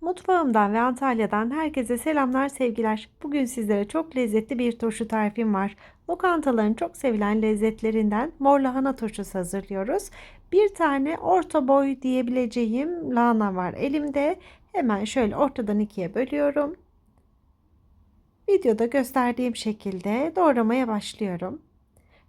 Mutfağımdan ve Antalya'dan herkese selamlar, sevgiler. Bugün sizlere çok lezzetli bir turşu tarifim var. Lokantaların çok sevilen lezzetlerinden mor lahana turşusu hazırlıyoruz. Bir tane orta boy diyebileceğim lahana var elimde. Hemen şöyle ortadan ikiye bölüyorum. Videoda gösterdiğim şekilde doğramaya başlıyorum.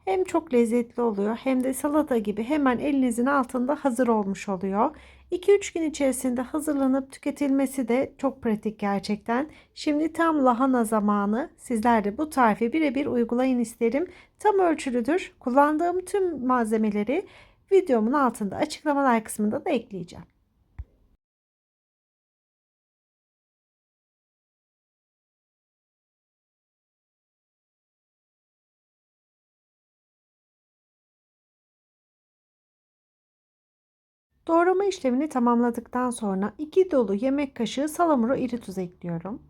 Hem çok lezzetli oluyor hem de salata gibi hemen elinizin altında hazır olmuş oluyor. 2-3 gün içerisinde hazırlanıp tüketilmesi de çok pratik gerçekten. Şimdi tam lahana zamanı. Sizler de bu tarifi birebir uygulayın isterim. Tam ölçülüdür. Kullandığım tüm malzemeleri videomun altında açıklamalar kısmında da ekleyeceğim. Doğrama işlemini tamamladıktan sonra 2 dolu yemek kaşığı salamura iri tuz ekliyorum.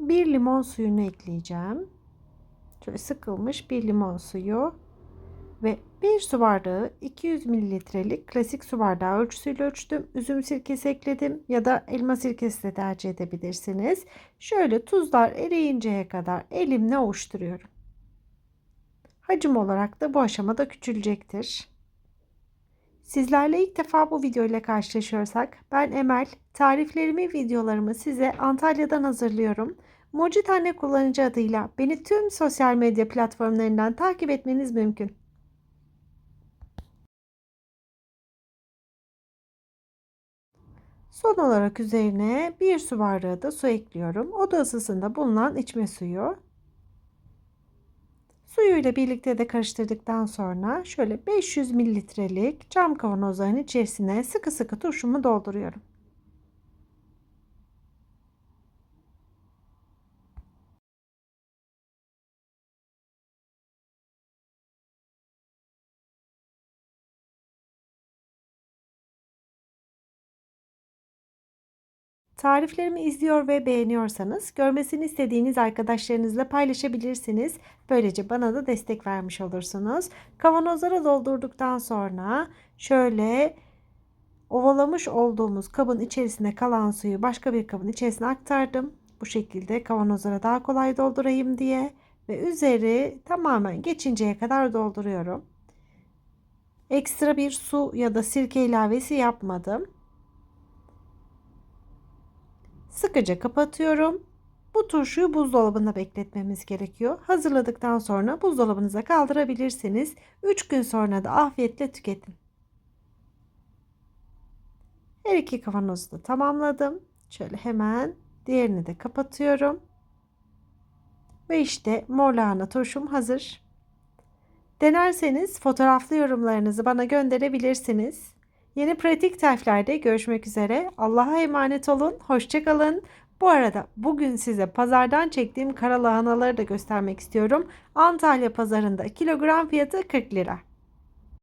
1 limon suyunu ekleyeceğim. Şöyle sıkılmış bir limon suyu ve 1 su bardağı 200 mililitrelik klasik su bardağı ölçüsüyle ölçtüm. Üzüm sirkesi ekledim ya da elma sirkesi de tercih edebilirsiniz. Şöyle tuzlar eriyinceye kadar elimle ovuşturuyorum. Hacim olarak da bu aşamada küçülecektir. Sizlerle ilk defa bu video ile karşılaşıyorsak ben Emel. Tariflerimi, videolarımı size Antalya'dan hazırlıyorum. Moji Tane kullanıcı adıyla beni tüm sosyal medya platformlarından takip etmeniz mümkün. Son olarak üzerine bir su bardağı da su ekliyorum. Oda ısısında bulunan içme suyu. Suyuyla birlikte de karıştırdıktan sonra şöyle 500 mililitrelik cam kavanozların içerisine sıkı sıkı turşumu dolduruyorum. Tariflerimi izliyor ve beğeniyorsanız görmesini istediğiniz arkadaşlarınızla paylaşabilirsiniz. Böylece bana da destek vermiş olursunuz. Kavanozlara doldurduktan sonra şöyle ovalamış olduğumuz kabın içerisine kalan suyu başka bir kabın içerisine aktardım. Bu şekilde kavanozlara daha kolay doldurayım diye ve üzeri tamamen geçinceye kadar dolduruyorum. Ekstra bir su ya da sirke ilavesi yapmadım. Sıkıca kapatıyorum. Bu turşuyu buzdolabında bekletmemiz gerekiyor. Hazırladıktan sonra buzdolabınıza kaldırabilirsiniz. 3 gün sonra da afiyetle tüketin. Her iki kavanozu da tamamladım. Şöyle hemen diğerini de kapatıyorum. Ve işte mor lahana turşum hazır. Denerseniz fotoğraflı yorumlarınızı bana gönderebilirsiniz. Yeni pratik tariflerde görüşmek üzere. Allah'a emanet olun. Hoşçakalın. Bu arada bugün size pazardan çektiğim kara lahanaları da göstermek istiyorum. Antalya pazarında kilogram fiyatı 40 lira.